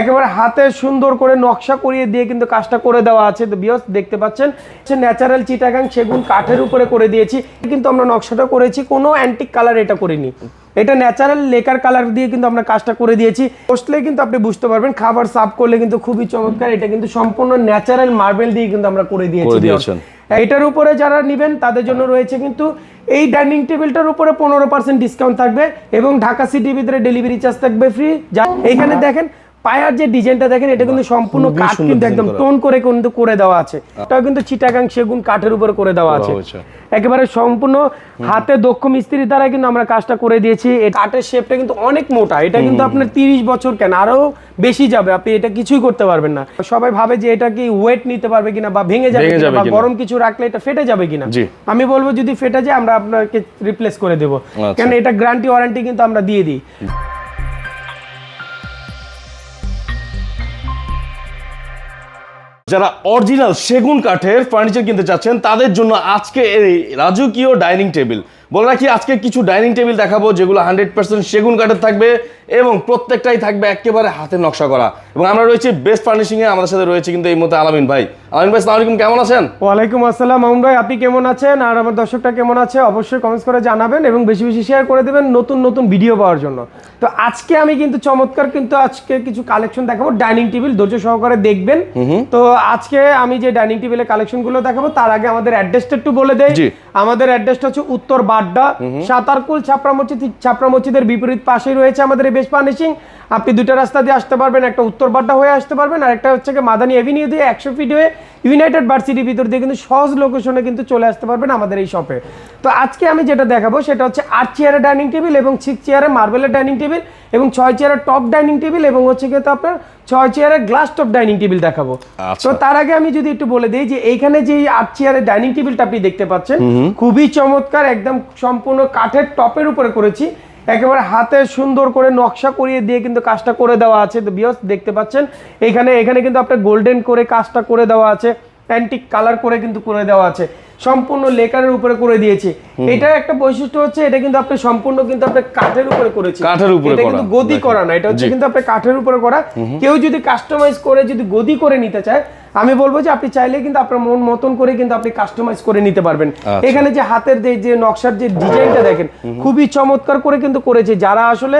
একেবারে হাতে সুন্দর করে নকশা করিয়ে দিয়ে কিন্তু কাজটা করে দেওয়া আছে। তো বিয়স দেখতে পাচ্ছেন ন্যাচারাল চিটাগাং সেগুন কাঠের উপরে করে দিয়েছি। কিন্তু আমরা নকশাটা করেছি কোনো অ্যান্টিক কালার এটা করিনি। এটা ন্যাচারাল লেকার কালার দিয়ে কিন্তু আমরা কাজটা করে দিয়েছি। বসলে কিন্তু আপনি বুঝতে পারবেন খাবার সাফ করলে কিন্তু খুবই চমৎকার। এটা কিন্তু সম্পূর্ণ ন্যাচারাল মার্বেল দিয়ে কিন্তু আমরা করে দিয়েছি এটার উপরে যারা নেবেন তাদের জন্য রয়েছে কিন্তু এই ডাইনিং টেবিলটার উপরে পনেরো পার্সেন্ট ডিসকাউন্ট থাকবে এবং ঢাকা সিটির ভিতরে ডেলিভারি চার্জ থাকবে ফ্রি যা এইখানে দেখেন পায়ার যে ডিজাইনটা দেখেন এটা কিন্তু সম্পূর্ণ কাঠ কিন্তু একদম টোন করে কিন্তু করে দেওয়া আছে। এটাও কিন্তু চিটাগাং সেগুন কাঠের উপরে করে দেওয়া আছে। একেবারে সম্পূর্ণ হাতে দক্ষ মিস্ত্রির দ্বারা কিন্তু আমরা কাজটা করে দিয়েছি। এই কাঠের শেপটা কিন্তু অনেক মোটা। এটা কিন্তু আপনার তিরিশ বছর কেন? আরও বেশি যাবে। আপনি এটা কিছুই করতে পারবেন না। সবাই ভাবে যে এটা কি ওয়েট নিতে পারবে কিনা বা ভেঙে যাবে কিনা বা গরম কিছু রাখলে এটা ফেটে যাবে কিনা? আমি বলব যদি ফেটে যায় আমরা আপনাকে রিপ্লেস করে দেবো। আচ্ছা। কেন? এটা গ্যারান্টি ওয়ারেন্টি কিন্তু আমরা দিয়ে দিই। যারা অরিজিনাল সেগুন কাঠের ফার্নিচার কিনতে চাচ্ছেন, তাদের জন্য আজকে এই রাজকীয় ডাইনিং টেবিল। বলে রাখি, আজকে কিছু ডাইনিং টেবিল দেখাবো যেগুলো হান্ড্রেড পার্সেন্ট সেগুন কাঠের থাকবে এবং প্রত্যেকটাই থাকবে একেবারে হাতে নকশা করা। এবং আমরা রয়েছি বেস্ট ফার্নিশিংয়ে আমাদের সাথে রয়েছে কিন্তু এই মধ্যে আলামিন ভাই। আলামিন ভাই সালাম আলাইকুম কেমন আছেন? ওয়ালাইকুম আসসালাম মামুন ভাই আপনি কেমন আছেন? আর আমার দর্শকটা কেমন আছে অবশ্যই কমেন্টস করে জানাবেন এবং বেশি বেশি শেয়ার করে দেবেন নতুন নতুন ভিডিও পাওয়ার জন্য। তো আজকে আমি কিন্তু চমৎকার কিন্তু আজকে কিছু কালেকশন দেখাবো। ডাইনিং টেবিল ধৈর্য সহকারে দেখবেন। তো আজকে আমি যে ডাইনিং টেবিলের কালেকশনগুলো দেখাবো তার আগে আমাদের অ্যাড্রেসটা একটু বলে দেই। আমাদের অ্যাড্রেসটা হচ্ছে উত্তর বাড্ডা সাতারকুল ছাপরা মসজিদ ছাপরা মসজিদের বিপরীত পাশেই রয়েছে আমাদের এই বেশ ফার্নিশিং আপনি দুটো রাস্তা দিয়ে আসতে পারবেন একটা উত্তর বাড্ডা হয়ে আসতে পারবেন আর একটা হচ্ছে মাদানী এভিনিউ দিয়ে একশো ফিট হয়ে ইউনাইটেড ভার্সিটির ভিতর দিয়ে কিন্তু সহজ লোকেশনে কিন্তু চলে আসতে পারবেন আমাদের এই শপে তো আজকে আমি যেটা দেখাবো সেটা হচ্ছে আট চেয়ারের ডাইনিং টেবিল এবং সিক্স চেয়ারের মার্বেলের ডাইনিং টেবিল এবং ছয় চেয়ারের টপ ডাইনিং টেবিল এবং হচ্ছে গিয়ে তো আপনার ছয় চেয়ারের গ্লাস টপ ডাইনিং টেবিল দেখাবো। আচ্ছা। তো তার আগে আমি যদি একটু বলে দিই যে এইখানে যে আট চেয়ারের ডাইনিং টেবিলটা আপনি দেখতে পাচ্ছেন খুবই চমৎকার একদম সম্পূর্ণ কাঠের টপের উপরে করেছি। একেবারে হাতে সুন্দর করে নকশা করিয়ে দিয়ে কিন্তু কাজটা করে দেওয়া আছে। তো বিয়স দেখতে পাচ্ছেন, এখানে এখানে কিন্তু আপনার গোল্ডেন করে কাজটা করে দেওয়া আছে অ্যান্টিক কালার করে কিন্তু করে দেওয়া আছে। সম্পূর্ণ লেকারের উপরে করে দিয়েছি। এটার একটা বৈশিষ্ট্য হচ্ছে এটা কিন্তু আপনি সম্পূর্ণ কিন্তু আপনি কাঠের উপরে করেছি কাঠের উপরে এটা কিন্তু গদি করা না এটা হচ্ছে কিন্তু আপনার কাঠের উপরে করা। কেউ যদি কাস্টমাইজ করে যদি গদি করে নিতে চায় আমি বলব যে আপনি চাইলে কিন্তু আপনার মন মতন করে কিন্তু আপনি কাস্টমাইজ করে নিতে পারবেন। আচ্ছা। এখানে যে হাতের যে যে নকশার যে ডিজাইনটা দেখেন খুবই চমৎকার করে কিন্তু করেছে। যারা আসলে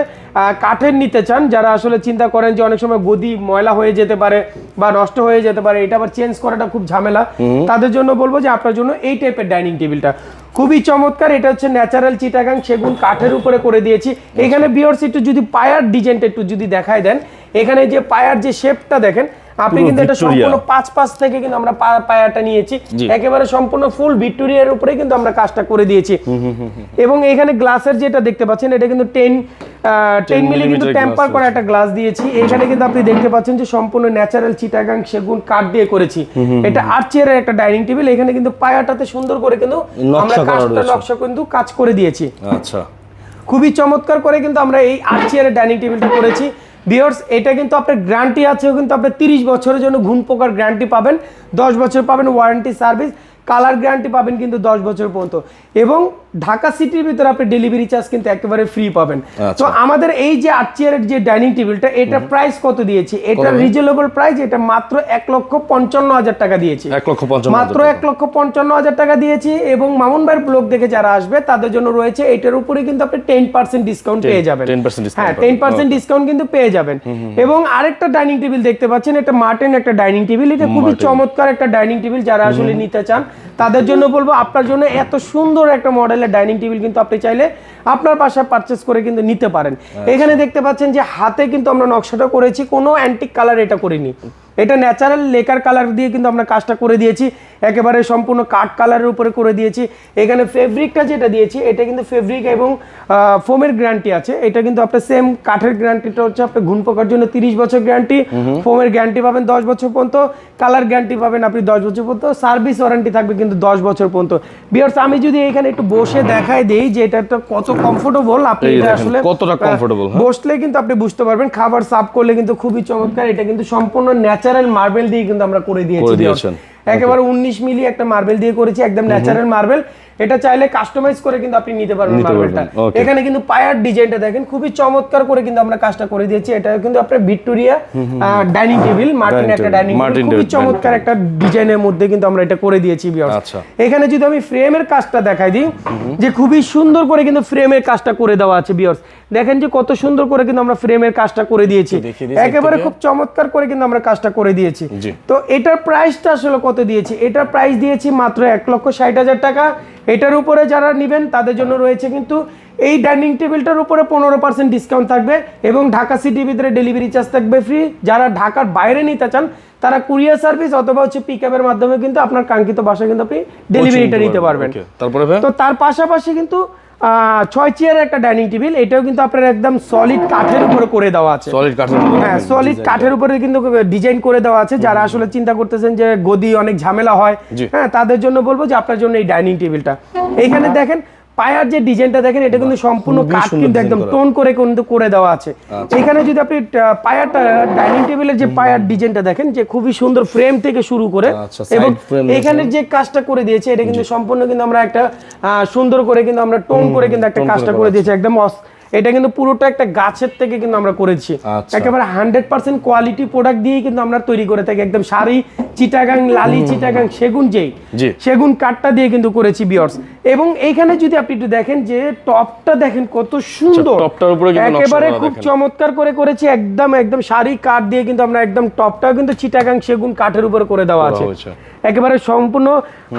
কাঠের নিতে চান যারা আসলে চিন্তা করেন যে অনেক সময় গদি ময়লা হয়ে যেতে পারে বা নষ্ট হয়ে যেতে পারে এটা আবার চেঞ্জ করাটা খুব ঝামেলা। তাদের জন্য বলব যে আপনার জন্য এই টাইপের ডাইনিং টেবিলটা খুবই চমৎকার এটা হচ্ছে ন্যাচারাল চিটাগাং সেগুন কাঠের উপরে করে দিয়েছি। এখানে বিয়র্স একটু যদি পায়ার ডিজাইনটা একটু যদি দেখায় দেন এখানে যে পায়ার যে শেপটা দেখেন আপনি কিন্তু এটা সম্পূর্ণ পাঁচ পাঁচ থেকে কিন্তু আমরা পায়াটা নিয়েছি। একেবারে সম্পূর্ণ ফুল ভিক্টোরিয়ার উপরে কিন্তু আমরা কাজটা করে দিয়েছি। এবং এখানে গ্লাসের যেটা দেখতে পাচ্ছেন এটা কিন্তু টেন টেন মিলি কিন্তু টেম্পার করা একটা গ্লাস দিয়েছি। এখানে কিন্তু আপনি দেখতে পাচ্ছেন যে সম্পূর্ণ ন্যাচারাল চিটাগাং সেগুন কাঠ দিয়ে করেছি। এটা আট চেয়ারের একটা ডাইনিং টেবিল এখানে কিন্তু পায়াটাতে সুন্দর করে কিন্তু আমরা কাজটা। নকশা কিন্তু কাজ করে দিয়েছি। আচ্ছা। খুবই চমৎকার করে কিন্তু আমরা এই আট চেয়ারের ডাইনিং টেবিলটা করেছি। বিয়ার্স এটা কিন্তু আপনার গ্যারান্টি আছে, কিন্তু আপনি তিরিশ বছরের জন্য ঘুম পোকার গ্যারান্টি পাবেন, দশ বছর পাবেন ওয়ারেন্টি সার্ভিস কালার গ্যারান্টি পাবেন কিন্তু দশ বছর পর্যন্ত। এবং ঢাকা সিটির ভিতরে আপনি ডেলিভারি চার্জ কিন্তু একেবারে ফ্রি পাবেন। আচ্ছা। তো আমাদের এই যে আট চেয়ারের যে ডাইনিং টেবিলটা এটা প্রাইস কত দিয়েছি? এটা রিজনেবল প্রাইস এটা মাত্র এক লক্ষ পঞ্চান্ন হাজার টাকা দিয়েছি। মাত্র এক লক্ষ পঞ্চান্ন হাজার টাকা দিয়েছি এবং মামুন ভাইয়ের ব্লগ দেখে যারা আসবে তাদের জন্য রয়েছে এটার উপরে কিন্তু আপনি টেন পার্সেন্ট ডিসকাউন্ট পেয়ে যাবেন। হ্যাঁ টেন পার্সেন্ট ডিসকাউন্ট কিন্তু পেয়ে যাবেন। এবং আরেকটা ডাইনিং টেবিল দেখতে পাচ্ছেন এটা মার্টেন একটা ডাইনিং টেবিল এটা খুবই চমৎকার একটা ডাইনিং টেবিল যারা আসলে নিতে চান। তাদের জন্য বলব আপনার জন্য এত সুন্দর একটা মডেলের ডাইনিং টেবিল কিন্তু আপনি চাইলে আপনার পাশে পারচেস করে কিন্তু নিতে পারেন। এখানে দেখতে পাচ্ছেন যে হাতে কিন্তু আমরা নকশাটা করেছি কোনো অ্যান্টিক কালার এটা করিনি। এটা ন্যাচারাল লেকার কালার দিয়ে কিন্তু আমরা কাজটা করে দিয়েছি। একেবারে সম্পূর্ণ কাঠ কালারের উপরে করে দিয়েছি। এখানে ফেব্রিকটা যেটা দিয়েছি এটা কিন্তু ফেব্রিক এবং ফোমের গ্যারান্টি আছে। এটা কিন্তু আপনার সেম কাঠের গ্যারান্টিটা হচ্ছে আপনি ঘুন পোকার জন্য তিরিশ বছর গ্যারান্টি ফোমের গ্যারান্টি পাবেন দশ বছর পর্যন্ত। কালার গ্যারান্টি পাবেন আপনি দশ বছর পর্যন্ত। সার্ভিস ওয়ারেন্টি থাকবে কিন্তু দশ বছর পর্যন্ত। বিয়ার্স আমি যদি এখানে একটু বসে দেখাই দিই যে এটা একটা কত কমফোর্টেবল আপনি এটা আসলে কতটা comfortable, হ্যাঁ? বসলে কিন্তু আপনি বুঝতে পারবেন। খাবার সার্ভ করলে কিন্তু খুবই চমৎকার। এটা কিন্তু সম্পূর্ণ ন্যাচারাল মার্বেল দিয়ে কিন্তু আমরা করে দিয়েছি। একেবারে উনিশ মিলি একটা মার্বেল দিয়ে করেছি একদম ন্যাচারাল মার্বেল এটা চাইলে কাস্টমাইজ করে কিন্তু আপনি নিতে পারবেন মার্বেলটা এখানে কিন্তু পায়ার ডিজাইনটা দেখেন খুবই চমৎকার করে কিন্তু আমরা কাজটা করে দিয়েছি। এটা কিন্তু আপনার ভিক্টোরিয়া ডাইনিং টেবিল মার্টিন একটা ডাইনিং টেবিল খুবই চমৎকার একটা ডিজাইনের মধ্যে কিন্তু আমরা এটা করে দিয়েছি ভিউয়ার্স আচ্ছা। এখানে যদি আমি ফ্রেমের কাজটা দেখাই দিই যে খুবই সুন্দর করে কিন্তু ফ্রেমের কাজটা করে দেওয়া আছে ভিউয়ার্স দেখেন যে কত সুন্দর করে কিন্তু আমরা ফ্রেমের কাজটা করে দিয়েছি। একেবারে খুব চমৎকার করে কিন্তু আমরা কাজটা করে দিয়েছি। তো এটার প্রাইসটা আসলে কত দিয়েছি? এটার প্রাইস দিয়েছি মাত্র এক লক্ষ ষাট হাজার টাকা। এটার উপরে যারা নেবেন তাদের জন্য রয়েছে কিন্তু এই ডাইনিং টেবিলটার উপরে পনেরো পার্সেন্ট ডিসকাউন্ট থাকবে এবং ঢাকা সিটির ভিতরে ডেলিভারি চার্জ থাকবে ফ্রি যারা ঢাকার বাইরে নিতে চান তারা কুরিয়ার সার্ভিস অথবা হচ্ছে পিক আপের মাধ্যমে কিন্তু আপনার কাঙ্ক্ষিত বাসা কিন্তু আপনি ডেলিভারিটা নিতে পারবেন। তারপরে তো তার পাশাপাশি কিন্তু ছয় চেয়ার একটা ডাইনিং টেবিল এটাও কিন্তু আপনার একদম সলিড কাঠের উপরে করে দেওয়া আছে। সলিড কাঠের হ্যাঁ সলিড কাঠের উপরে কিন্তু ডিজাইন করে দেওয়া আছে। যারা আসলে চিন্তা করতেছেন যে গদি অনেক ঝামেলা হয় হ্যাঁ তাদের জন্য বলব যে আপনার জন্য এই ডাইনিং টেবিলটা। এইখানে দেখেন পায়ার যে ডিজাইনটা দেখেন এটা কিন্তু সম্পূর্ণ কাঠ কিন্তু একদম টোন করে কিন্তু করে দেওয়া আছে। এখানে যদি আপনি পায়ারটা ডাইনিং টেবিলের যে পায়ার ডিজাইনটা দেখেন যে খুবই সুন্দর ফ্রেম থেকে শুরু করে আচ্ছা, এবং এখানে যে কাজটা করে দিয়েছে এটা কিন্তু সম্পূর্ণ কিন্তু আমরা একটা আহ, সুন্দর করে কিন্তু আমরা টোন করে কিন্তু একটা কাজটা করে দিয়েছে একদম এটা কিন্তু পুরোটা একটা গাছের থেকে কিন্তু আমরা করেছি। আচ্ছা। একেবারে হান্ড্রেড পার্সেন্ট কোয়ালিটি প্রোডাক্ট দিয়ে কিন্তু আমরা তৈরি করে থাকি। একদম শাড়ি চিটাগাং লালি চিটাগাং সেগুন যেই সেগুন কাঠটা দিয়ে কিন্তু করেছি বিয়ার্স। এবং এইখানে যদি আপনি একটু দেখেন যে টপটা দেখেন কত সুন্দর। আচ্ছা, টপটার উপরে একেবারে খুব চমৎকার করে করেছি। একদম একদম শাড়ি কাঠ দিয়ে কিন্তু আমরা একদম টপটাও কিন্তু চিটাগাং সেগুন কাঠের উপরে করে দেওয়া আছে। একেবারে সম্পূর্ণ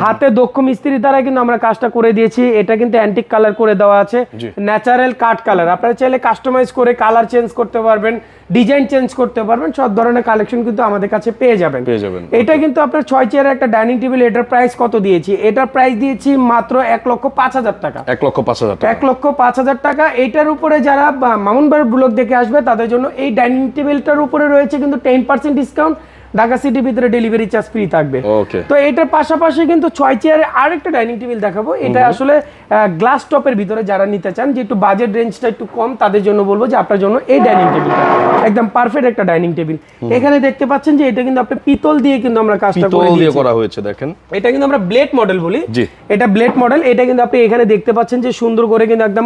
হাতে দক্ষ মিস্ত্রি দ্বারা কিন্তু আমরা কাজটা করে দিয়েছি। এটা কিন্তু অ্যান্টিক কালার করে দেওয়া আছে। ন্যাচারাল কাঠ কালার আপনারা চাইলে কাস্টমাইজ করে কালার চেঞ্জ করতে পারবেন ডিজাইন চেঞ্জ করতে পারবেন সব ধরনের কালেকশন কিন্তু আমাদের কাছে পেয়ে যাবেন। পেয়ে যাবেন। এটা কিন্তু আপনার ছয় চেয়ারের একটা ডাইনিং টেবিল এটার প্রাইস কত দিয়েছি? এটার প্রাইস দিয়েছি মাত্র এক লক্ষ পাঁচ হাজার টাকা। এক লক্ষ পাঁচ হাজার টাকা। এক লক্ষ পাঁচ হাজার টাকা। এইটার উপরে যারা মামুনবাড়ি ব্লক দেখে আসবে তাদের জন্য এই ডাইনিং টেবিলটার উপরে রয়েছে কিন্তু টেন পার্সেন্ট ডিসকাউন্ট ঢাকা সিটির ভিতরে ডেলিভারি চার্জ ফ্রি থাকবে। তো এটার পাশাপাশি কিন্তু ছয় চেয়ারে আরেকটা ডাইনিং টেবিল দেখাবো। এটা আসলে গ্লাস টপের ভিতরে যারা নিতে চান যে একটু বাজেট রেঞ্জটা একটু কম তাদের জন্য বলব যে আপনার জন্য এই ডাইনিং টেবিলটা একদম পারফেক্ট একটা ডাইনিং টেবিল এখানে দেখতে পাচ্ছেন যে এটা কিন্তু আপনি পিতল দিয়ে কিন্তু আমরা কাজটা করে দিয়ে করা হয়েছে দেখেন। এটা কিন্তু আমরা ব্লেড মডেল বলি। জি। এটা ব্লেড মডেল এটা কিন্তু আপনি এখানে দেখতে পাচ্ছেন যে সুন্দর করে কিন্তু একদম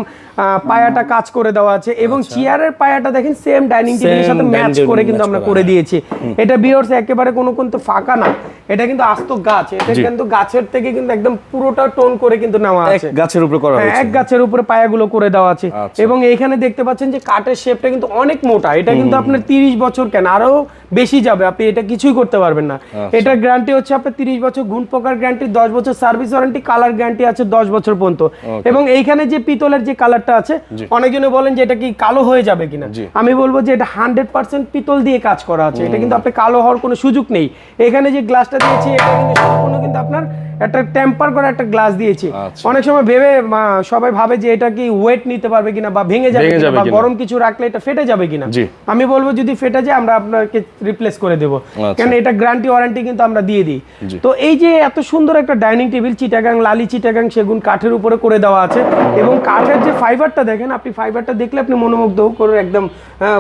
পায়াটা কাজ করে দেওয়া আছে এবং চেয়ারের পায়াটা দেখেন সেম ডাইনিং টেবিলের সাথে ম্যাচ করে কিন্তু আমরা করে। দিয়েছি। এটা বিয়র্স একেবারে কোনো কিন্তু ফাঁকা না। এটা কিন্তু আস্ত গাছ। এটা কিন্তু গাছের থেকে কিন্তু একদম পুরোটা টোন করে কিন্তু নেওয়া আছে। গাছের উপরে করা হ্যাঁ, হয়েছে। এক গাছের উপরে পায়াগুলো করে দেওয়া আছে। আচ্ছা। এবং এইখানে দেখতে পাচ্ছেন যে কাঠের শেপটা কিন্তু অনেক মোটা। এটা কিন্তু আপনার তিরিশ বছর কেন? আরও বেশি যাবে। আপনি এটা কিছুই করতে পারবেন না। আচ্ছা। এটার গ্যারান্টি হচ্ছে আপনার তিরিশ বছর গুণ পোকার গ্যারান্টি দশ বছর সার্ভিস ওয়ারেন্টি কালার গ্যারান্টি আছে দশ বছর পর্যন্ত। এবং এইখানে যে পিতলের যে কালারটা আছে অনেকজনে বলেন যে এটা কি কালো হয়ে যাবে কিনা। আমি বলব যে এটা হান্ড্রেড পার্সেন্ট পিতল দিয়ে কাজ করা আছে। এটা কিন্তু আপনি কালো হওয়ার কোনো সুযোগ নেই। এখানে যে গ্লাসটা দিয়েছি এটা কিন্তু সম্পূর্ণ কিন্তু আপনার একটা টেম্পার করা একটা গ্লাস দিয়েছি। আচ্ছা। অনেক সময় ভেবে সবাই ভাবে যে এটা কি ওয়েট নিতে পারবে কিনা বা ভেঙে যাবে কিনা বা গরম কিছু রাখলে এটা ফেটে যাবে কিনা। আমি বলব যদি ফেটে যায় আমরা আপনাকে রিপ্লেস করে দেবো। আচ্ছা। কেন এটা গ্যারান্টি ওয়ারেন্টি কিন্তু আমরা দিয়ে দিই। তো এই যে এত সুন্দর একটা ডাইনিং টেবিল চিটাগাং লালি চিটাগাং সেগুন কাঠের উপরে করে দেওয়া আছে এবং কাঠের যে ফাইবারটা দেখেন আপনি ফাইবারটা দেখলে আপনি মনোমুগ্ধ করে একদম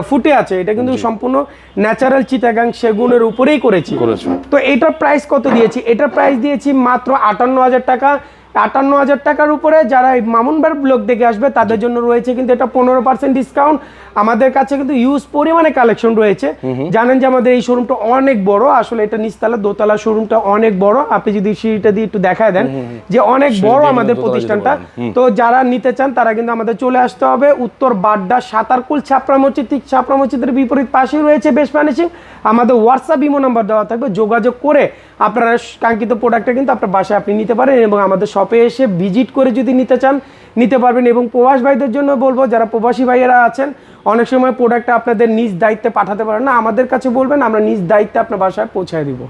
ফুটে আছে। এটা কিন্তু সম্পূর্ণ ন্যাচারাল চিটাগাং সেগুনের উপরেই করেছি। তো এটার প্রাইস কত দিয়েছি? এটার প্রাইস দিয়েছি মাত্র আটান্ন হাজার টাকা। আটান্ন হাজার টাকার উপরে যারা এই মামুনবার ব্লক দেখে আসবে তাদের জন্য রয়েছে কিন্তু এটা পনেরো পার্সেন্ট ডিসকাউন্ট আমাদের কাছে কিন্তু ইউজ পরিমাণে কালেকশন রয়েছে। জানেন যে আমাদের এই শোরুমটা অনেক বড় আসলে এটা নিচতলা দোতলা শোরুমটা অনেক বড়। আপনি যদি সিঁড়িটা দিয়ে একটু দেখায় দেন যে অনেক বড় আমাদের প্রতিষ্ঠানটা। তো যারা নিতে চান তারা কিন্তু আমাদের চলে আসতে হবে। উত্তর বাড্ডা সাতারকুল ছাপড়া মসজিদ ঠিক ছাপড়া মসজিদের বিপরীত পাশেই রয়েছে বেশ ফার্নিশিং আমাদের হোয়াটসঅ্যাপ ইমো নাম্বার দেওয়া থাকবে। যোগাযোগ করে আপনারা কাঙ্ক্ষিত প্রোডাক্টটা কিন্তু আপনার বাসায় আপনি নিতে পারেন এবং আমাদের শপে এসে ভিজিট করে যদি নিতে চান, নিতে পারবেন এবং প্রবাস ভাইদের জন্য বলব, যারা প্রবাসী ভাইয়েরা আছেন, অনেক সময় প্রোডাক্টটা আপনাদের নিজ দায়িত্বে পাঠাতে পারেন না। আমাদের কাছে বলবেন, আমরা নিজ দায়িত্বে আপনার বাসায় পৌঁছায় দিব।